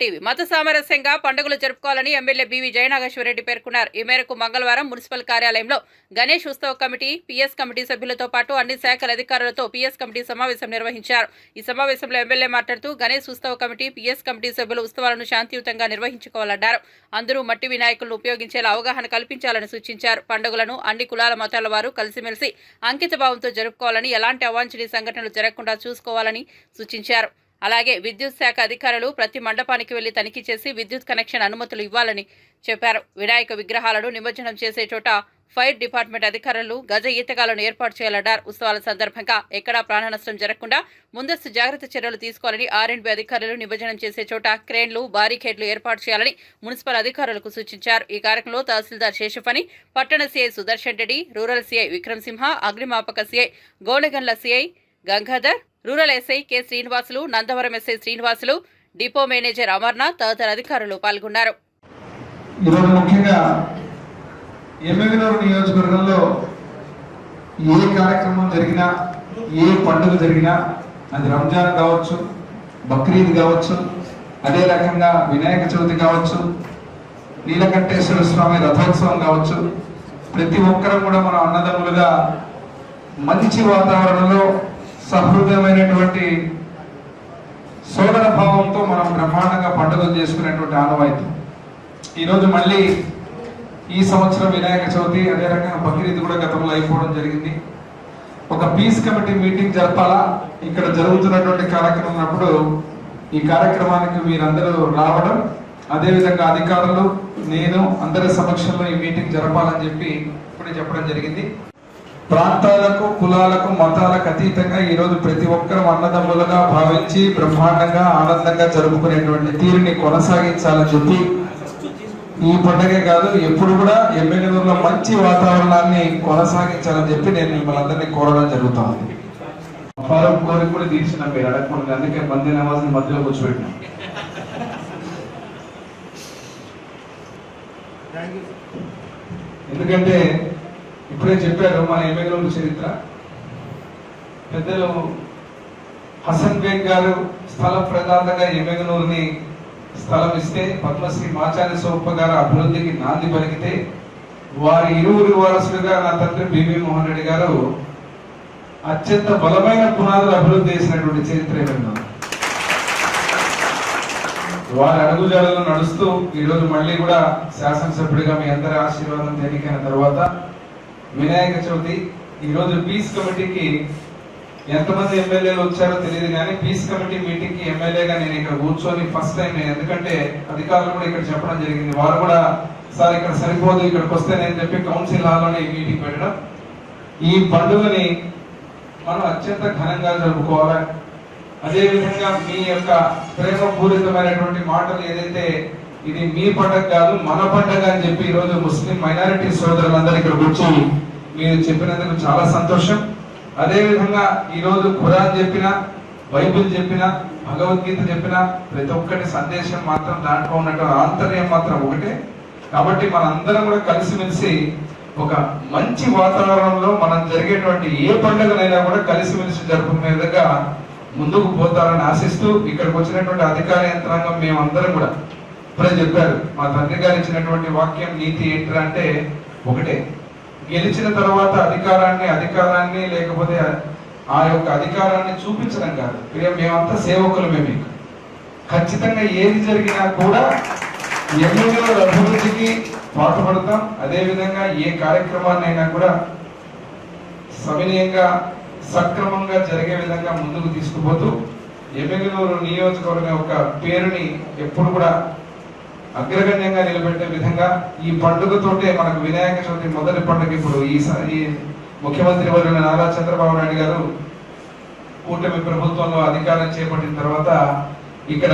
TV. మత సామరస్యంగా పండుగలు జరుపుకోవాలని ఎమ్మెల్యే బీవీ జయనాగేశ్వరరెడ్డి పేర్కొన్నారు. ఈ మేరకు మంగళవారం మున్సిపల్ కార్యాలయంలో గణేష్ ఉత్సవ కమిటీ పీఎస్ కమిటీ సభ్యులతో పాటు అన్ని శాఖల అధికారులతో పీఎస్ కమిటీ సమావేశం నిర్వహించారు. ఈ సమావేశంలో ఎమ్మెల్యే మాట్లాడుతూ గణేష్ ఉత్సవ కమిటీ పీఎస్ కమిటీ సభ్యులు ఉత్సవాలను శాంతియుతంగా నిర్వహించుకోవాలన్నారు. అందరూ మట్టి వినాయకులను ఉపయోగించేలా అవగాహన కల్పించాలని సూచించారు. పండుగలను అన్ని కులాల మతాల వారు కలిసిమెలిసి అంకిత భావంతో జరుపుకోవాలని ఎలాంటి అవాంఛనీయ సంఘటనలు జరగకుండా చూసుకోవాలని సూచించారు. అలాగే విద్యుత్ శాఖ అధికారులు ప్రతి మండపానికి వెళ్ళి తనిఖీ చేసి విద్యుత్ కనెక్షన్ అనుమతులు ఇవ్వాలని చెప్పారు. వినాయక విగ్రహాలను నిమజ్జనం చేసే చోట ఫైర్ డిపార్ట్మెంట్ అధికారులు గజ ఈతగాలను ఏర్పాటు చేయాలన్నారు. ఉత్సవాల సందర్భంగా ఎక్కడా ప్రాణనష్టం జరగకుండా ముందస్తు జాగ్రత్త చర్యలు తీసుకోవాలని ఆర్ఎండ్బి అధికారులు నిమజ్జనం చేసే చోట క్రేన్లు బారికేడ్లు ఏర్పాటు చేయాలని మున్సిపల్ అధికారులకు సూచించారు. ఈ కార్యక్రమంలో తహసీల్దార్ శేషఫని పట్టణ CI Sudarshan Reddy rural CI Vikram Simha అగ్నిమాపక CI Gonegandla CI Gangadhar rural SI K Srinivasulu Nandavaram SI Srinivasulu depot manager Amarnath తదితర అధికారులు పాల్గొన్నారు. ఈరోజు ముఖ్యంగా ఎమ్మెగనూరు నియోజకవర్గంలో ఏ కార్యక్రమం జరిగినా ఏ పండుగ జరిగినా అది రంజాన్ కావచ్చు బక్రీద్ కావచ్చు అదే రకంగా వినాయక చవితి కావచ్చు నీలకంఠేశ్వర స్వామి రథోత్సవం కావచ్చు ప్రతి ఒక్కరం కూడా మనం అన్నదమ్ములుగా మంచి వాతావరణంలో సహృదయమైనటువంటి సోదర భావంతో మనం బ్రహ్మాండంగా పండుగలు చేసుకునేటువంటి ఆనవాయితీ. ఈరోజు మళ్ళీ ఈ సంవత్సరం వినాయక చవితి అదే రకంగా బక్రీద్ కూడా గతంలో అయిపోవడం జరిగింది. ఒక పీస్ కమిటీ మీటింగ్ జరపాలా? ఇక్కడ జరుగుతున్నటువంటి కార్యక్రమం ఉన్నప్పుడు ఈ కార్యక్రమానికి మీరందరూ రావడం అదేవిధంగా అధికారులు నేను అందరి సమక్షంలో ఈ మీటింగ్ జరపాలని చెప్పి ఇప్పుడే చెప్పడం జరిగింది. ప్రాంతాలకు కులాలకు మతాలకు అతీతంగా ఈ రోజు ప్రతి ఒక్కరూ అన్నదమ్ములుగా భావించి బ్రహ్మాండంగా ఆనందంగా జరుపుకునేటువంటి తీరుని కొనసాగించాలని చెప్పి ఈ పండగే కాదు ఎప్పుడు కూడా ఎమ్మెల్యేలో మంచి వాతావరణాన్ని కొనసాగించాలని చెప్పి నేను మిమ్మల్ని అందరినీ కోరడం జరుగుతా ఉంది. ఫారూక్ కోరిక కూడా తీర్చిన మీరు అడగకూడదు అందుకే మంది నవాజ్ని మధ్యలో కూర్చోబెట్టినా. ఎందుకంటే ఇప్పుడే చెప్పారు మన ఎమ్మెల్యేల చరిత్ర. పెద్దలు హసన్ బేగ్ గారు స్థల ప్రదాతగా ఎమ్మెగనూరుని స్థలం ఇస్తే పద్మశ్రీ మాచారి సోప్ప గారు అభివృద్ధికి నాంది పలికితే వారి ఇరువురి వారసులుగా నా తండ్రి బివి మోహన్ రెడ్డి గారు అత్యంత బలమైన పునాదులు అభివృద్ధి చేసినటువంటి చరిత్ర ఏమన్నా వారి అడుగుజాడలు నడుస్తూ ఈరోజు మళ్ళీ కూడా శాసనసభ్యుడిగా మీ అందరి ఆశీర్వాదం ఎన్నికైన తర్వాత వినాయక చవితి ఈరోజు పీస్ కమిటీకి ఎంతమంది ఎమ్మెల్యేలు వచ్చారో తెలియదు కానీ పీస్ కమిటీ మీటింగ్కి ఎమ్మెల్యేగా నేను ఇక్కడ కూర్చొని ఫస్ట్ టైం ఎందుకంటే అధికారులు కూడా ఇక్కడ చెప్పడం జరిగింది. వారు కూడా సార్ ఇక్కడ సరిపోదు ఇక్కడికి వస్తే నేను చెప్పి కౌన్సిల్ హాల్లోనే ఈ మీటింగ్ పెట్టడం. ఈ పండుగని మనం అత్యంత ఘనంగా జరుపుకోవాలి. అదే విధంగా మీ యొక్క ప్రేమపూరితమైనటువంటి మాటలు ఏదైతే ఇది మీ పండగ కాదు మన పండగ అని చెప్పి ఈరోజు ముస్లిం మైనారిటీ సోదరులందరూ ఇక్కడ కూర్చొని మీరు చెప్పినందుకు చాలా సంతోషం. అదేవిధంగా ఈరోజు ఖురాన్ చెప్పిన బైబిల్ చెప్పిన భగవద్గీత చెప్పిన ప్రతి ఒక్కటి సందేశం మాత్రం దాంట్లో ఉన్నటువంటి ఆంతర్యం మాత్రం ఒకటే. కాబట్టి మనందరం కూడా కలిసిమెలిసి ఒక మంచి వాతావరణంలో మనం జరిగేటువంటి ఏ పండుగనైనా కూడా కలిసిమెలిసి జరుపుకునే విధంగా ముందుకు పోతారని ఆశిస్తూ ఇక్కడికి వచ్చినటువంటి అధికార యంత్రాంగం మేమందరం కూడా ఇప్పుడే చెప్పారు మా తండ్రి గారు ఇచ్చినటువంటి వాక్యం నీతి ఏంటి అంటే ఒకటే. గెలిచిన తర్వాత అధికారాన్ని అధికారాన్ని లేకపోతే ఆ యొక్క అధికారాన్ని చూపించడం కాదు. ఇక మేమంతా సేవకులమే మీకు. ఖచ్చితంగా ఏది జరిగినా కూడా ఎమ్మెల్యేల అభివృద్ధికి పాటుపడతాం. అదేవిధంగా ఏ కార్యక్రమాన్ని అయినా కూడా సవినయంగా సక్రమంగా జరిగే విధంగా ముందుకు తీసుకుపోతూ ఎమ్మెల్యేలు నియోజకవర్గం యొక్క పేరుని ఎప్పుడు కూడా అగ్రగణ్యంగా నిలబెట్టే విధంగా ఈ పండుగతోటే మనకు వినాయక చవితి మొదటి పండుగ ఇప్పుడు ఈ ముఖ్యమంత్రి వర్యుల నారా చంద్రబాబు నాయుడు గారు కూటమి ప్రభుత్వంలో అధికారం చేపట్టిన తర్వాత ఇక్కడ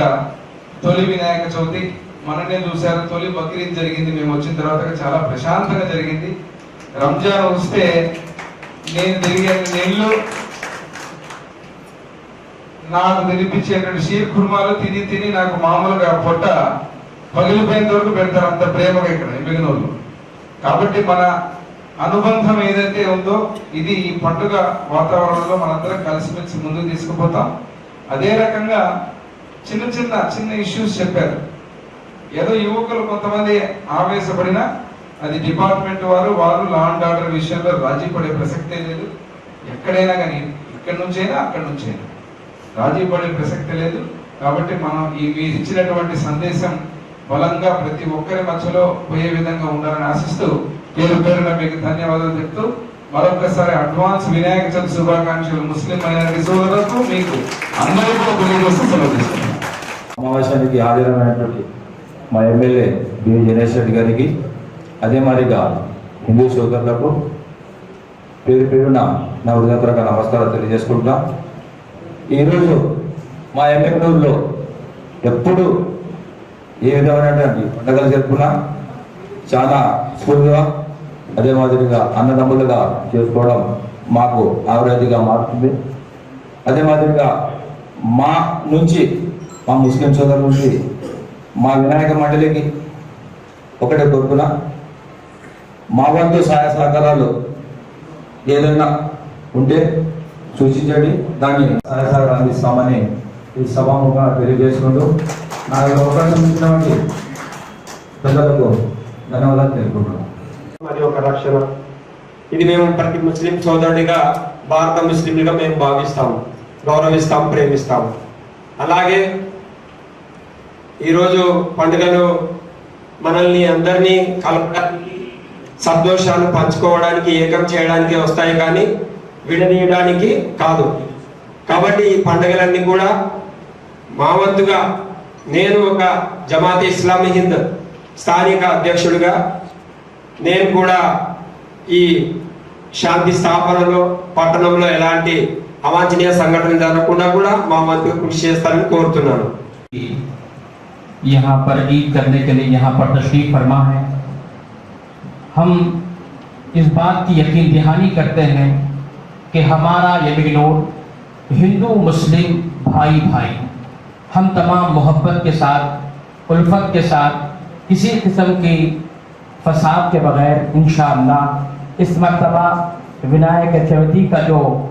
తొలి వినాయక చవితి మననే చూశారు. తొలి బక్రీద్ జరిగింది. మేము వచ్చిన తర్వాత చాలా ప్రశాంతంగా జరిగింది. రంజాన్ వస్తే నేను తిరిగే నెల్లు నాకు తినిపించేటువంటి షీర్ కుర్మాలు తిని తిని నాకు మామూలుగా పొట్ట పగిలిపోయేంత వరకు పెడతారు అంత ప్రేమగా ఇక్కడ మిగిలిన వాళ్ళు కాబట్టి మన అనుబంధం ఏదైతే ఉందో ఇది ఈ పండుగ వాతావరణంలో మనందరం కలిసిమెలిసి ముందుకు తీసుకుపోతాం. అదే రకంగా చిన్న చిన్న చిన్న ఇష్యూస్ చెప్పారు. ఏదో యువకులు కొంతమంది ఆవేశపడిన అది డిపార్ట్మెంట్ వారు వారు లా అండ్ ఆర్డర్ విషయంలో రాజీ పడే ప్రసక్తే లేదు. ఎక్కడైనా కానీ ఇక్కడి నుంచైనా అక్కడి నుంచైనా. రాజీ పడే ప్రసక్తే లేదు. కాబట్టి మనం ఈ మీరు ఇచ్చినటువంటి సందేశం బలంగా ప్రతి ఒక్కరి మధ్యలో పోయే విధంగా ఉండాలని ఆశిస్తూ పేరు పేరున మీకు ధన్యవాదాలు చెప్తూ మరొకసారి అడ్వాన్స్ వినాయక చవితి శుభాకాంక్షలు ముస్లిం మైనారిటీ సోదరులకు మీకు అందరికీ కూడా తెలియజేస్తూ సెలవు సమావేశానికి హాజరైనటువంటి మా ఎమ్మెల్యే బి జనేష్ రెడ్డి గారికి అదే మాదిరిగా హిందూ సోదరులకు పేరు పేరున నా హృదయపూర్వక నమస్కారాలు తెలియజేసుకుంటున్నా. ఈరోజు మా ఎమ్మెల్యేలో ఎప్పుడు ఏ విధమైనటువంటి పండుగలు జరుపుకున్నా చాలా స్ఫూర్తిగా అదే మాదిరిగా అన్నదమ్ములుగా చేసుకోవడం మాకు ఆవరేజ్గా మారుతుంది. అదే మాదిరిగా మా నుంచి మా ముస్లిం సోదరుల నుంచి మా వినాయక మండలికి ఒకటే కోరుకున్నా మా వంతు సహాయ సహకారాలు ఏదైనా ఉంటే సూచించండి. దాన్ని సహాయ సహకారం అందిస్తామని ఈ సభాముఖంగా తెలియజేసుకుంటూ నాకు అవకాశం ఇచ్చిన వాటి ప్రజలకు ధన్యవాదాలు తెలుపుకుంటున్నాను అది ఒక రక్షణ. ఇది మేము ప్రతి ముస్లిం సోదరుడిగా భారత ముస్లింలుగా మేము భావిస్తాం గౌరవిస్తాం ప్రేమిస్తాం అలాగే ఈరోజు పండుగలు మనల్ని అందరినీ కలపడానికి సంతోషాలు పంచుకోవడానికి ఏకం చేయడానికి వస్తాయి కానీ విడదీయడానికి కాదు. కాబట్టి ఈ పండుగలన్నీ కూడా మా వంతుగా నేను ఒక జమాత్ ఇస్లామీ హింద్ స్థానిక అధ్యక్షుడిగా నేను కూడా ఈ శాంతి స్థాపనలో పట్టణంలో ఎలాంటి అవాంఛనీయ సంఘటనలు జరగకుండా కూడా మా వంతు కృషి చేస్తానని కోరుతున్నాను यहाँ पर ईद करने के लिए यहाँ पर तशरीफ फरमा है हम इस बात की यकीन दहानी करते हैं कि हमारा ये बिगनोर हिंदू मुस्लिम भाई भाई हम तमाम मोहब्बत के साथ, उल्फत के साथ, किसी किस्म की फसाद के बगैर इन इस मरतबा विनायक चौथी का जो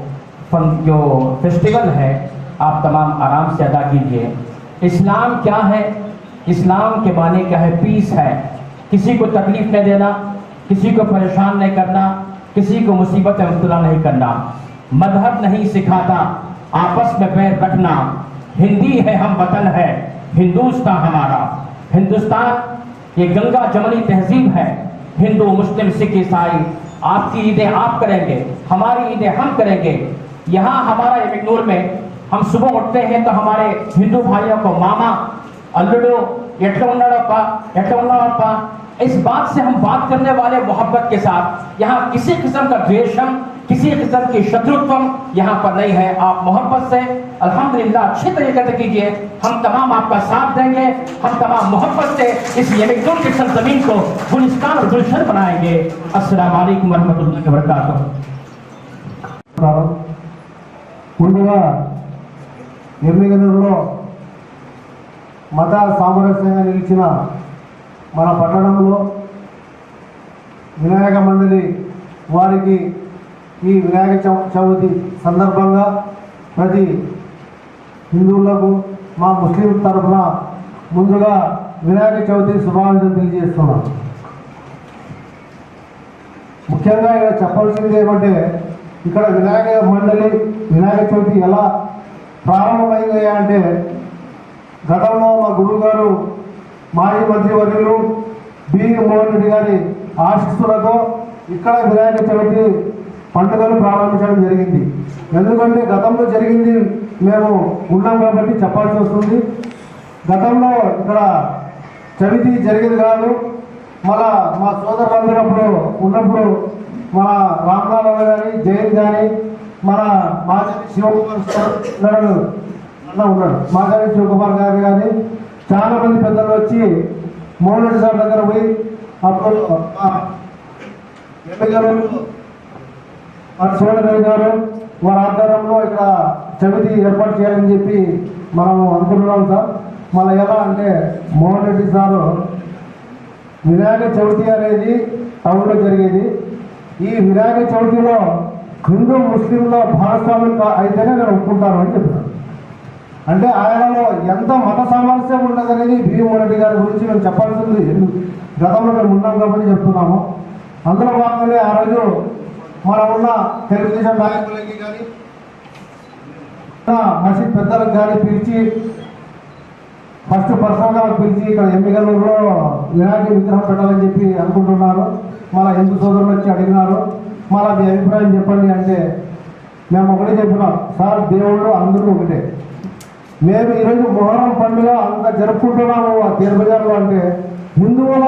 फन, जो फेस्टिवल है, आप तमाम आराम से अदा कीजिए। इस्लाम क्या है? इस्लाम के माने क्या है? पीस है। किसी को तकलीफ़ नहीं देना, किसी को परेशान नहीं करना, किसी को मुसीबत में मुबतला नहीं करना। मज़हब नहीं सिखाता, आपस में पैर रखना। हिंदी है हम वतन है, हिंदुस्तान हमारा। हिंदुस्तान, ये गंगा जमनी तहजीब है। हिंदू, मुस्लिम, सिख, ईसाई, आपकी ईदें आप करेंगे, हमारी ईदें हम करेंगे। यहाँ हमारा बेंगलोर में हम सुबह उठते हैं तो हमारे हिंदू भाइयों को मामा, अल्लुडो एट्लप इस बात से हम बात करने वाले मोहब्बत के साथ, यहाँ किसी किस्म का द्वेषम, किसी किस्म की शत्रुत्व यहाँ पर नहीं है। आप मोहब्बत से अल्हम्दुलिल्लाह अच्छे तरीके से कीजिए हम तमाम आपका साथ देंगे हम तमाम मोहब्बत से इस यमिकदुल की सरजमीन को गुलिस्तान और गुलशन बनाएंगे अस्सलाम वालेकुम रहमतुल्लाहि व बरकातुहू నమస్కారం ముందుగా ఎమ్మిగనూరులో మత సామరస్యంగా నిలిచిన మన పట్టణంలో వినాయక మండలి వారికి ఈ వినాయక చవ- చవితి సందర్భంగా ప్రతి హిందువులకు మా ముస్లిం తరఫున ముందుగా వినాయక చవితి శుభాకాంక్షలు తెలియజేస్తున్నాను ముఖ్యంగా ఇక్కడ చెప్పాల్సింది ఏమంటే ఇక్కడ వినాయక మండలి వినాయక చవితి ఎలా ప్రారంభమైంది అంటే గతంలో మా గురువు గారు మాజీ మంత్రివర్యులు బి మోహన్ రెడ్డి గారి ఆశిస్తులతో ఇక్కడ వినాయక చవితి పండుగలు ప్రారంభించడం జరిగింది. ఎందుకంటే గతంలో జరిగింది మేము ఉన్నాం కాబట్టి చెప్పాల్సి వస్తుంది. గతంలో ఇక్కడ చవితి జరిగేది కాదు. మన మా సోదరులందరూ అప్పుడు ఉన్నప్పుడు మన రామనాథ్ కానీ జయంత్ కానీ మన మాజీ శివకుమార్ సార్ అన్న ఉన్నాడు మాజీ శివకుమార్ గారు కానీ చాలా మంది పెద్దలు వచ్చి మోహన్ రెడ్డి సార్ దగ్గర పోయి అప్పుడు ఆ ఎమ్మెల్యే గారు మన గారు వారి ఆధ్వర్యంలో ఇక్కడ చవితి ఏర్పాటు చేయాలని చెప్పి మనం అనుకుంటున్నాం సార్. మళ్ళీ ఎలా అంటే మోహన్ రెడ్డి సారు వినాయక చవితి అనేది టౌన్లో జరిగేది. ఈ వినాయక చవితిలో హిందూ ముస్లింల భాగస్వామ్యం అయితేనే నేను ఒప్పుకుంటాను అని చెప్పాను అంటే ఆయనలో ఎంత మత సామరస్యం ఉన్నదనేది భీమన్ రెడ్డి గారి గురించి మేము చెప్పాల్సింది. ఎందుకు? గతంలో మేము ఉన్నాం కాబట్టి చెప్తున్నాము. అందులో భాగంగానే ఆ రోజు మనం ఉన్న తెలుగుదేశం నాయకులకి కానీ మసీద్ పెద్దలకు కానీ పిలిచి ఫస్ట్ పర్సనల్గా పిలిచి ఇక్కడ ఎమ్మిగలూరులో ఇలాంటి విగ్రహం పెట్టాలని చెప్పి అనుకుంటున్నారు. మళ్ళీ హిందూ సోదరులు వచ్చి అడిగినారు. మళ్ళీ మీ అభిప్రాయం చెప్పండి అంటే మేము ఒకటే చెప్పినాం సార్ దేవుళ్ళు అందరూ ఒకటే. మేము ఈరోజు మొహరం పండుగ అంత జరుపుకుంటున్నాము ఆ తీర్బజార్లో అంటే హిందువుల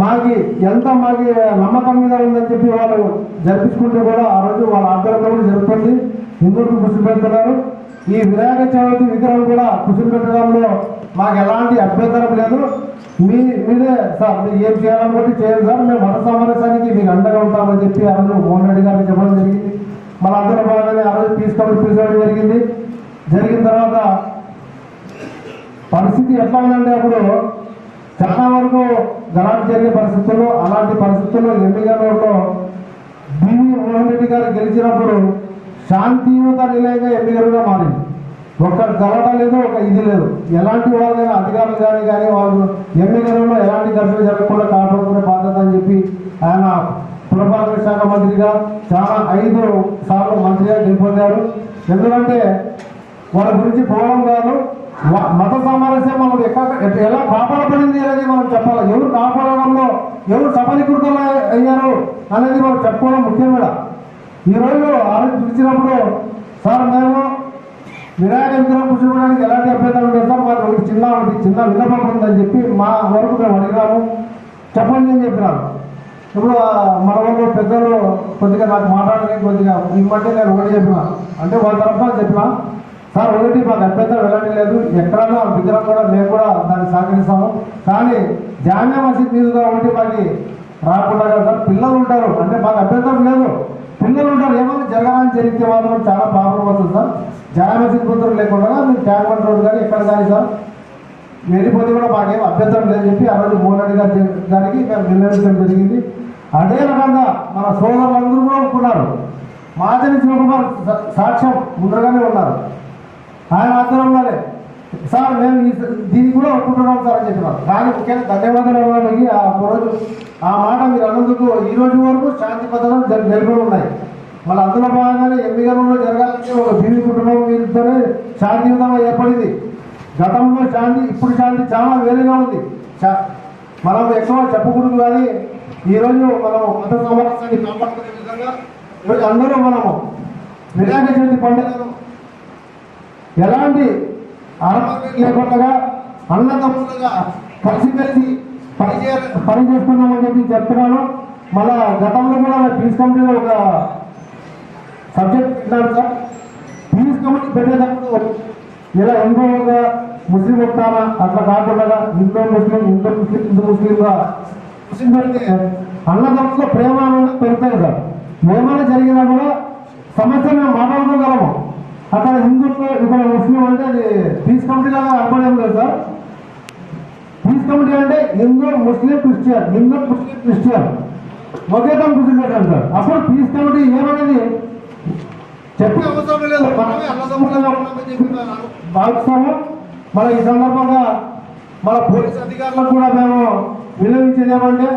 మాకి ఎంత మాకి నమ్మకం మీద ఉందని చెప్పి వాళ్ళు జరిపించుకుంటే కూడా ఆ రోజు వాళ్ళ ఆధ్వర్యంలో కూడా జరుగుతుంది హిందువులకు కృషి పెడుతున్నారు ఈ వినాయక చవితి విగ్రహం కూడా కృషి పెట్టడంలో మాకు ఎలాంటి అభ్యంతరం లేదు. మీ మీరే సార్ మీరు ఏం చేయాలనుకుంటే చేయండి సార్. మేము మత సామరస్యానికి మీకు అండగా ఉంటామని చెప్పి ఆ రోజు మోహన్ రెడ్డి గారికి చెప్పడం జరిగింది. మన అందరి బాగానే ఆ రోజు తీసుకోవడం తీసుకోవడం జరిగింది. జరిగిన తర్వాత పరిస్థితి ఎట్లా ఉందంటే అప్పుడు చాలా వరకు గలాంటి జరిగే పరిస్థితుల్లో అలాంటి పరిస్థితుల్లో ఎమ్మిగనూరులో బీవీ మోహన్ రెడ్డి గారు గెలిచినప్పుడు శాంతియుత నిలయంగా ఎమ్మిగనూరుగా మారింది. ఒక్క గలాట లేదు ఒక ఇది లేదు. ఎలాంటి వాళ్ళైనా అధికారులు కానీ కానీ వాళ్ళు ఎన్నికలలో ఎలాంటి ఘర్షణ జరగకుండా కాపాడుకునే బాధ్యత అని చెప్పి ఆయన పురపాలక శాఖ మంత్రిగా చాలా ఐదు సార్లు మంత్రిగా గెలిపొందారు. ఎందుకంటే వాళ్ళ గురించి పోవడం కాదు మత సామరస్యం మనం ఎక్కడ ఎలా కాపాడబడింది అనేది మనం చెప్పాలి. ఎవరు కాపాడడంలో ఎవరు సఫలీకృతం అయ్యారు అనేది మనం చెప్పుకోవడం ముఖ్యం కూడా ఈరోజు ఆరోజు పిలిచినప్పుడు సార్ మేము వినాయక విగ్రహం కూర్చోడానికి ఎలాంటి అభ్యంతరం లేదు మాకు ఒకటి చిన్న ఒకటి చిన్న విన్నపం ఉందని చెప్పి మా వరకు మేము అడిగినాము. చెప్పండి అని చెప్పినారు. ఇప్పుడు మన వాళ్ళు పెద్దలు కొద్దిగా నాకు మాట్లాడడానికి కొద్దిగా ఇమ్మంటే నేను ఒకటి చెప్పిన. అంటే వాళ్ళ తరఫున చెప్పిన. సార్ ఒకటి మాకు అభ్యంతరం ఎలాంటి లేదు. ఎక్కడన్నా విగ్రహం కూడా మేము కూడా దాన్ని సహకరిస్తాము కానీ జామ్యా మసీద్ మీదుగా ఒకటి మాకు రాకుండా సార్. పిల్లలు ఉంటారు. అంటే మాకు అభ్యంతరం లేదు. పిల్లలు ఉంటారు. ఏమైనా జరగాలని జరిగితే మాత్రం చాలా ప్రాబ్లం వస్తుంది సార్. జామ్యా కూతురు లేకుండా మీరు ట్యాంక్ బండ్ రోడ్ కానీ ఎక్కడ కానీ సార్ వెళ్ళిపోతే కూడా మాకేం అభ్యంతరం లేదని చెప్పి ఆ రోజు మోహన్ రెడ్డి గారి మేము నిర్ణయించడం జరిగింది. అదే రకంగా మన సోదరులందరూ కూడా ఒప్పుకున్నారు. మాజని శివకుమార్ సాక్ష్యం ముందరగానే ఉన్నారు. ఆయన ఆధ్వర్యంలోనే సార్ మేము దీన్ని కూడా ఒప్పుకుంటున్నాం సార్ అని చెప్పినాం కానీ ముఖ్యంగా ధన్యవాదాలు ఇవ్వడానికి ఆ రోజు ఆ మాట మీరు అన్నందుకు ఈ రోజు వరకు శాంతి భద్రతలు నెలకొని ఉన్నాయి. మళ్ళీ అందులో భాగంగానే ఎమ్మిగనంలో జరగాలంటే ఒక బీవీ కుటుంబం మీదతోనే శాంతియుతంగా ఏర్పడింది. గతంలో శాంతి ఇప్పుడు శాంతి చాలా వేరుగా ఉంది. మనం ఎక్కువ చెప్పకూడదు కానీ ఈరోజు మనం మత సామరస్యాన్ని కాపాడుకునే విధంగా ఈరోజు అందరూ మనము వినాయక చవితి పండుగను ఎలాంటి ఆరంభం లేకుండా అన్నదమ్ములుగా కలిసిమెలిసి పని చే పని చెప్పి చెప్తున్నాను. మళ్ళా గతంలో కూడా పీస్ కమిటీలో ఒక సబ్జెక్ట్ పెట్టాను సార్. పీస్ కమిటీ పెట్టేటప్పుడు ఇలా హిందువులుగా ముస్లిం వస్తానా అట్లా కాకుండా హిందూ ముస్లిం హిందూ ముస్లిం హిందూ ముస్లింగా ముస్లిం పెడితే అన్నదమ్ములో ప్రేమ అనేది పెడతాయి సార్. ఏమైనా జరిగినా కూడా సమస్య మేము మాట్లాడుకోగలము. అక్కడ హిందువులు ఇక్కడ ముస్లిం అంటే అది పీస్ కమిటీ లాగా అవ్వడం లేదు సార్. పీస్ కమిటీ అంటే Hindu Muslim Christian Hindu Muslim Christian. ఒకే తమ కూర్చుని సార్. అప్పుడు పీస్ కమిటీ ఏమనేది? చెప్పే. అవసరం లేదు మనమే అన్నదమ్ములుగా ఉన్నామని చెప్పి భావిస్తాము మన ఈ సందర్భంగా మన పోలీస్ అధికారులకు కూడా మేము వినియోగించేది ఏమంటే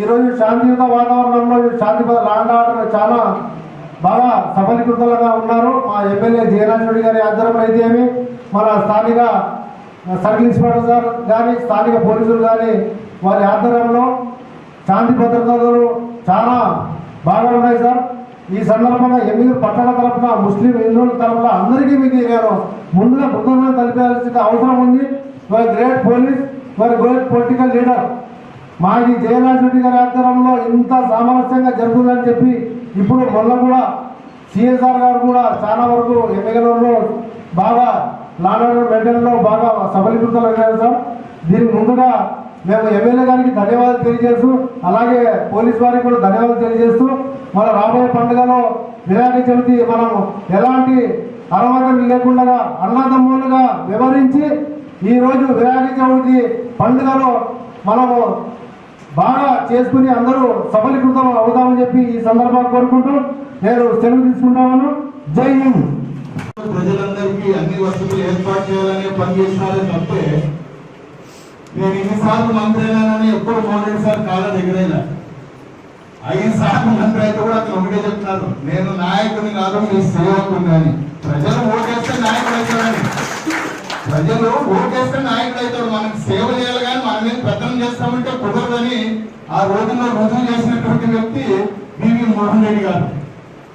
ఈరోజు శాంతియుత వాతావరణంలో శాంతి లాండ్ ఆర్డర్ చాలా బాగా సఫలీకృతులుగా ఉన్నారు. మా ఎమ్మెల్యే జయరాజుడి గారి ఆధ్వర్యంలో అయితే ఏమి మన స్థానిక సర్కిల్ ఇన్స్పెక్టర్ గారు కానీ స్థానిక పోలీసులు కానీ వారి ఆధ్వర్యంలో శాంతి భద్రతలు చాలా బాగా ఉన్నాయి సార్. ఈ సందర్భంగా ఎనిమిది పట్టణ తరపున ముస్లిం హిందువుల తరపున అందరికీ మీకు నేను ముందుగా కృతజ్ఞతలు తెలిపాల్సిన అవసరం ఉంది. వారి గ్రేట్ పోలీస్ వారి గ్రేట్ పొలిటికల్ లీడర్ మాది జయరాజ్ రెడ్డి గారి ఆధ్వర్యంలో ఇంత సామరస్యంగా జరుగుతుందని చెప్పి ఇప్పుడు మొన్న కూడా సిఎస్ఆర్ గారు కూడా చాలా వరకు ఎమ్మెల్యేలో బాగా లాడర్ మెడల్లో బాగా సఫలీకృతం అయ్యారు సార్. దీనికి ముందుగా మేము ఎమ్మెల్యే గారికి ధన్యవాదాలు తెలియజేస్తూ అలాగే పోలీస్ వారికి కూడా ధన్యవాదాలు తెలియజేస్తూ మన రాబోయే పండుగలో వినాయక చవితి మనం ఎలాంటి అరమకం లేకుండా అన్నదమ్ములుగా వివరించి ఈరోజు వినాయక చవితి పండుగలో మనము బాగా చేసుకుని అందరూ సఫలీకృతం అవుతామని చెప్పి ఈ సందర్భాన్ని కోరుకుంటూ నేను సెలవు తీసుకుంటాను జై హింద్. ప్రజలందరికీ అన్ని వసతులు ఏర్పాటు చేయాలని పనిచేస్తారని తప్పే. నేను ఎన్నిసార్లు మంత్రి అయినానని ఎప్పుడు మోహన్ రెడ్డి సార్ కాళ్ళ దగ్గరైనా. ఐదు సార్లు మంత్రి అయితే కూడా అతను ఒకటే చెప్తున్నారు. నేను నాయకుని కాదు మీ సేవకుని అని ప్రజలు ఓటేస్తే నాయకుడు అవుతాడని ప్రజలు ఓటేస్తే నాయకుడు అవుతాడు మనకు సేవ చేయాలి కానీ మన మీద పెద్ద చేస్తామంటే కుదరదని ఆ రోజుల్లో రుజువు చేసినటువంటి వ్యక్తి బివి మోహన్ రెడ్డి గారు.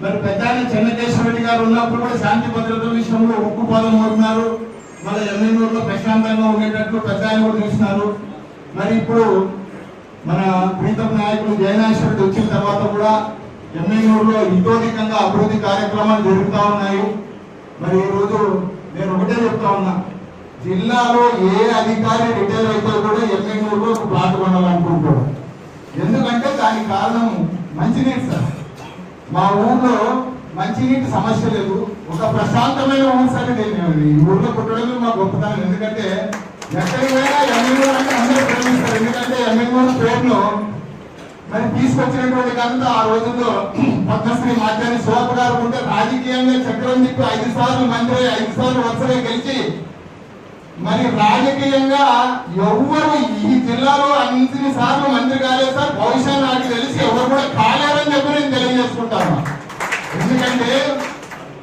మరి పెద్ద ఆయన చెన్నకేశ్వర రెడ్డి గారు ఉన్నప్పుడు కూడా శాంతి భద్రతల విషయంలో ఉక్కు పాదం మోపినారు మన ఎమ్మెల్యేలో ప్రశాంతంగా ఉండేటట్లు పెద్ద ఆయన కూడా చూసినారు. మరి ఇప్పుడు మన ప్రీతం నాయకులు జయనాశ్వరుడు వచ్చిన తర్వాత కూడా ఎమ్మెల్యేలో ఇతోధికంగా అభివృద్ధి కార్యక్రమాలు జరుగుతూ ఉన్నాయి. మరి ఈ రోజు నేను ఒకటే చెప్తా ఉన్నా. జిల్లాలో ఏ అధికారి రిటైర్ అయితే కూడా ఎమ్మెల్యేలో ఒక ప్లాట్ కొనాలనుకుంటాడు. ఎందుకంటే దానికి కారణం మంచినీటి సార్. మా ఊళ్ళో మంచినీటి సమస్య లేదు. ఒక ప్రశాంతమైన ఊరు సరే నేను ఈ ఊళ్ళో పుట్టడమే మా గొప్పతనం. ఎందుకంటే ఎక్కడికి పోయినా ఎమ్మెల్యే అంటే అందరూ ప్రేమిస్తారు. ఎందుకంటే ఎమ్మెల్యే పేరులో మరి తీసుకొచ్చినటువంటి కనుక ఆ రోజుల్లో పద్మశ్రీ మాధ్యాన్ని శోభ గారు ఉంటే రాజకీయంగా చక్రం తిప్పి ఐదు సార్లు మంత్రి ఐదు సార్లు వరుసగా గెలిచి మరి రాజకీయంగా ఎవ్వరు ఈ జిల్లాలో అన్ని సార్లు మంత్రి కాలేదు సార్. బహుశా నాకు తెలిసి ఎవరు కూడా కాలేరని చెప్పి నేను తెలియజేసుకుంటాను. ఎందుకంటే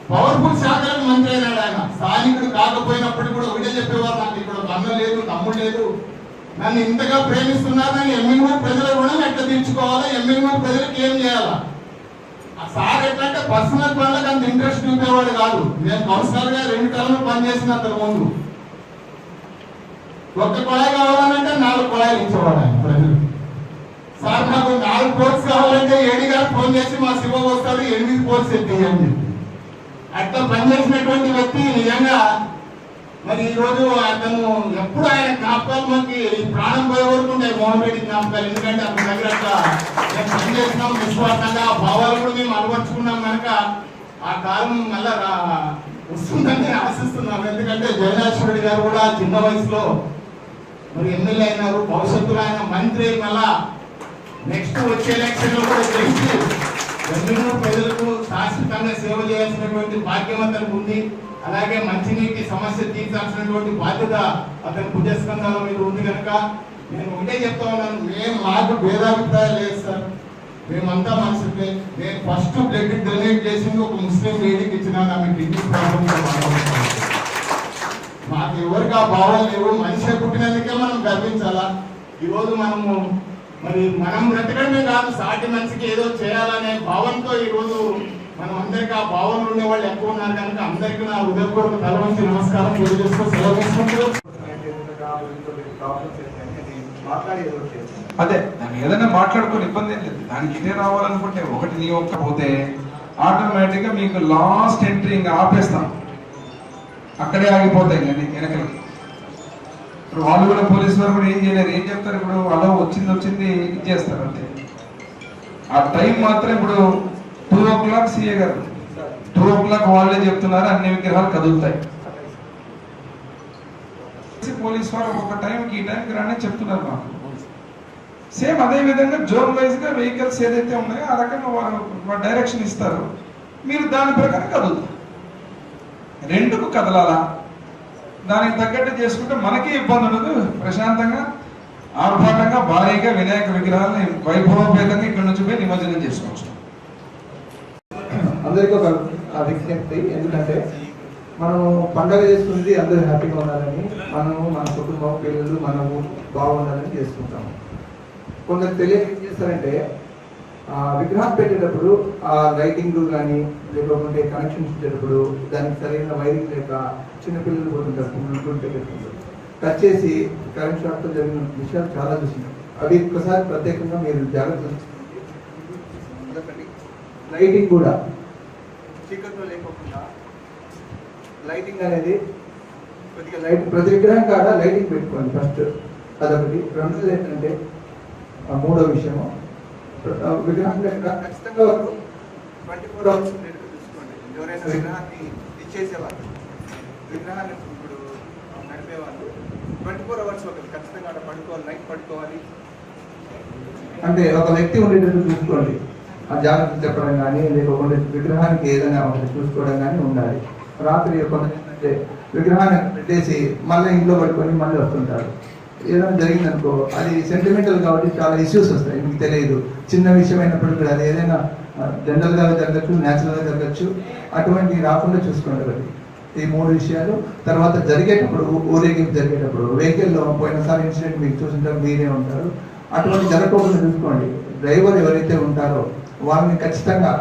పవర్ఫుల్ శాఖలకు మంత్రి అయినాడు ఆయన. స్థానికుడు కాకపోయినప్పుడు కూడా ఒకటే చెప్పేవారు నాకు ఇక్కడ ఒక అన్న లేదు తమ్ముడు లేదు. నన్ను ఇంతగా ప్రేమిస్తున్నారు నేను ఎమ్మెల్యే ప్రజల రుణం ఎట్లా తీర్చుకోవాలా? ఎమ్మెల్యే ప్రజలకు ఏం చేయాలా? ఆ సార్ ఎట్లా అంటే పర్సనల్ పనులకు అంత ఇంట్రెస్ట్ చూపేవాడు కాదు. నేను కౌన్సిలర్గా రెండు టర్మ్లు పనిచేసిన అంతకు ముందు ఒక్క కుళాయి కావాలంటే నాలుగు కుళాయిలు ఇచ్చేవాడు ఆయన ప్రజలు. సార్ నాకు నాలుగు కోర్స్ కావాలంటే ఏడి గారు ఫోన్ చేసి మా శివ వస్తాడు ఎనిమిది కోర్స్ ఎత్తి అని అట్లా పనిచేసినటువంటి వ్యక్తి నిజంగా మరి ఈరోజు అతను ఎప్పుడు ఆయన జ్ఞాపకాలు మనకి ప్రాణం పోయే వరకు ఉంటాయి మోహన్ రెడ్డి జ్ఞాపకాలు. ఎందుకంటే అతని దగ్గర మేము పనిచేసినాం నిస్వార్థంగా ఆ భావాలు కూడా మేము అలవర్చుకున్నాం కనుక ఆ కాలం మళ్ళా వస్తుందని నేను ఆశిస్తున్నాను. ఎందుకంటే జయనాశ్వరుడి గారు కూడా చిన్న వయసులో మరి ఎమ్మెల్యే అయినారు భవిష్యత్తులో ఆయన మంత్రి మళ్ళా నెక్స్ట్ వచ్చే ఎలక్షన్లో కూడా గెలిచి ప్రజలకు శాశ్వతంగా సేవ చేయాల్సినటువంటి భాగ్యం అతనికి ఉంది. అలాగే మంచినీటి సమస్య తీర్చాల్సినటువంటి బాధ్యత అతని పుణ్యస్కంధాల మీద ఉంది కనుక నేను ఒకటే చెప్తా ఉన్నాను మేము మాకు భేదాభిప్రాయాలు లేదు సార్. మేమంతా మనుషులే. నేను ఫస్ట్ బ్లడ్ డొనేట్ చేసింది ఒక ముస్లిం లేడీకి ఇచ్చిన ఆమె కిడ్నీ ప్రాబ్లమ్ మాకు ఎవరికి ఆ భావాలు లేవు. మనిషి పుట్టినందుకే మనం గర్వించాలా? ఈరోజు మనము మరి మనం బ్రతకడమే కాదు సాటి మనిషికి ఏదో చేయాలనే భావంతో ఈ రోజు మనం అందరికీ ఆ భావన ఉండే వాళ్ళు ఎక్కువ ఉన్నారు కనుక అందరికీ నా ఉదయపూర్వక తలవంచి నమస్కారం తెలియజేస్తూ సెలవు తీసుకుంటూ అదే దాన్ని ఏదైనా మాట్లాడుకొని ఇబ్బంది ఏం లేదు. దానికి ఇదే రావాలనుకుంటే ఒకటి నీ ఒక్క పోతే ఆటోమేటిక్గా మీకు లాస్ట్ ఎంట్రీ ఇంకా ఆపేస్తాం. అక్కడే ఆగిపోతాయి కానీ వెనకలకి. ఇప్పుడు వాళ్ళు కూడా పోలీసు వారు కూడా ఏం చేయలేరు. ఏం చెప్తారు? ఇప్పుడు వాళ్ళు వచ్చింది వచ్చింది ఇచ్చేస్తారు అంతే. ఆ టైం మాత్రం ఇప్పుడు టూ ఓ క్లాక్ సీఏ గారు. టూ ఓ క్లాక్ వాళ్ళే చెప్తున్నారు అన్ని విగ్రహాలు కదులుతాయి. పోలీస్ వారు ఒక టైంకి ఈ టైంకి రాని చెప్తున్నారు మాకు. సేమ్ అదే విధంగా జోన్ వైజ్గా వెహికల్స్ ఏదైతే ఉన్నాయో ఆ రకంగా వారు డైరెక్షన్ ఇస్తారు. మీరు దాని ప్రకారం కదులుతారు. రెండుకు కదలాలా? దానికి తగ్గట్టు చేసుకుంటే మనకి ఇబ్బంది ఉండదు. ప్రశాంతంగా ఆర్భాటంగా భారీగా వినాయక విగ్రహాలని వైభవపేతంగా ఇక్కడ నుంచి పోయి నిమజ్జనం చేసుకోవచ్చు. అందరికీ ఒక విజ్ఞప్తి ఎందుకంటే మనం పండగ చేసుకునేది అందరూ హ్యాపీగా ఉండాలని మనము మన కుటుంబం పిల్లలు మనము బాగుండాలని చేసుకుంటాము. కొందరు తెలియక ఏం చేస్తారంటే విగ్రహం పెట్టేటప్పుడు ఆ లైటింగ్ కానీ లేకపోతే కనెక్షన్స్ ఇచ్చేటప్పుడు దానికి సరైన వైరింగ్ లేక చిన్నపిల్లలు పోతుంటారు టచ్ చేసి కరెంట్ షాప్తో జరిగిన విషయాలు చాలా చూసినాం. అవి ఒక్కసారి ప్రత్యేకంగా మీరు జాగ్రత్త లైటింగ్ కూడా. చీకట్లో లేకోకుండా లైటింగ్ అనేది కొద్దిగా లైట్ ప్రతి విగ్రహం కాడ లైటింగ్ పెట్టుకోండి ఫస్ట్ అదొకటి. రెండోది ఏంటంటే మూడో విషయము. ఆ విగ్రహం దగ్గర ఖచ్చితంగా ట్వంటీ ఫోర్ అవర్స్ ఉండేట్టు చూసుకోండి. ఎవరైనా విగ్రహాన్ని ఇచ్చేసేవాళ్ళు విగ్రహాన్ని ఇప్పుడు నడిపేవాళ్ళు ట్వంటీ ఫోర్ అవర్స్ ఒకరు ఖచ్చితంగా అక్కడ పడుకోవాలి నైట్ పడుకోవాలి. అంటే ఒక వ్యక్తి ఉండేటట్టు చూసుకోండి. ఆ జాగ్రత్త చెప్పడం కానీ లేకపోతే విగ్రహానికి ఏదైనా చూసుకోవడం కానీ ఉండాలి. రాత్రి ఏంటంటే విగ్రహాన్ని పెట్టేసి మళ్ళీ ఇంట్లో పడుకొని మళ్ళీ వస్తుంటారు. ఏదైనా జరిగిందనుకో అది సెంటిమెంటల్ కాబట్టి చాలా ఇష్యూస్ వస్తాయి మీకు తెలియదు. చిన్న విషయం అయినప్పుడు కూడా అది ఏదైనా జనరల్గా జరగచ్చు న్యాచురల్గా జరగచ్చు అటువంటివి రాకుండా చూసుకోండి అది ఈ మూడు విషయాలు తర్వాత జరిగేటప్పుడు ఊరేగింపు జరిగేటప్పుడు వెహికల్లో పోయినసారి ఇన్సిడెంట్ మీకు చూసింటారు మీరే ఉంటారు అటువంటి జరగకుండా చూసుకోండి. డ్రైవర్ ఎవరైతే ఉంటారో వాళ్ళని ఖచ్చితంగా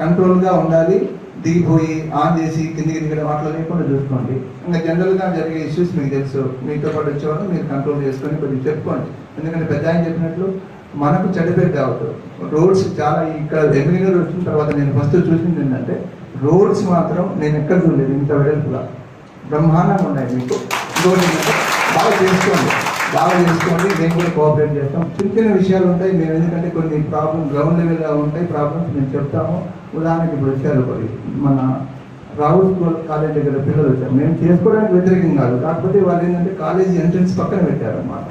కంట్రోల్గా ఉండాలి దిగిపోయి ఆన్ చేసి కిందికి దిగడం అట్లా లేకుండా చూసుకోండి. ఇంకా జనరల్గా జరిగే ఇష్యూస్ మీకు తెలుసు. మీతో పాటు వచ్చేవాళ్ళు మీరు కంట్రోల్ చేసుకొని కొద్దిగా చెప్పుకోండి. ఎందుకంటే పెద్ద ఆయన చెప్పినట్లు మనకు చెడ్డపేరు కావద్దు. రోడ్స్ చాలా ఇక్కడ ఎమ్మెల్యే వచ్చిన తర్వాత నేను ఫస్ట్ చూసింది ఏంటంటే రోడ్స్ మాత్రం నేను ఎక్కడ చూడలేదు. ఇంత వెడల్పులా బ్రహ్మాండంగా ఉన్నాయి మీకు. ఇంకోటి బాగా చేసుకోండి. బాగా చేసుకోండి. మేము కూడా కోఆపరేట్ చేస్తాం. చిన్న చిన్న విషయాలు ఉంటాయి. మేము ఎందుకంటే కొన్ని ప్రాబ్లమ్ గ్రౌండ్ లెవెల్గా ఉంటాయి. ప్రాబ్లమ్స్ మేము చెప్తాము. ఉదాహరణకి ఇప్పుడు వచ్చారు మన రాహుల్ స్కూల్ కాలేజ్ దగ్గర పిల్లలు వచ్చారు. మేము చేసుకోవడానికి వ్యతిరేకం కాదు. కాకపోతే వాళ్ళు ఏంటంటే కాలేజీ ఎంట్రన్స్ పక్కన పెట్టారన్నమాట.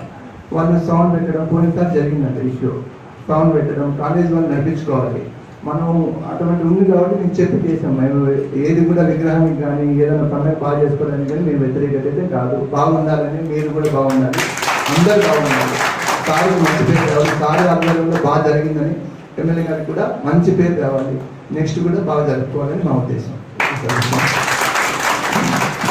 వాళ్ళు సౌండ్ పెట్టడం పోయినసారి జరిగిందంట ఇష్యూ. సౌండ్ పెట్టడం కాలేజ్ వాళ్ళు నడిపించుకోవాలి. మనం అటువంటి ఉంది కాబట్టి నేను చెప్పి చేసాం మేము ఏది కూడా విగ్రహానికి కానీ ఏదైనా పనులు బాగా చేసుకోవడానికి కానీ మేము వ్యతిరేకత అయితే కాదు. బాగుండాలని మీరు కూడా బాగుండాలి. అందరూ బాగుండాలి. సారి మంచి పేరు రావాలి. సారి ఆధ్వర్యంలో బాగా జరిగిందని ఎమ్మెల్యే గారికి కూడా మంచి పేరు రావాలి. నెక్స్ట్ కూడా బాగా జరుపుకోవాలని మా ఉద్దేశం. Gracias.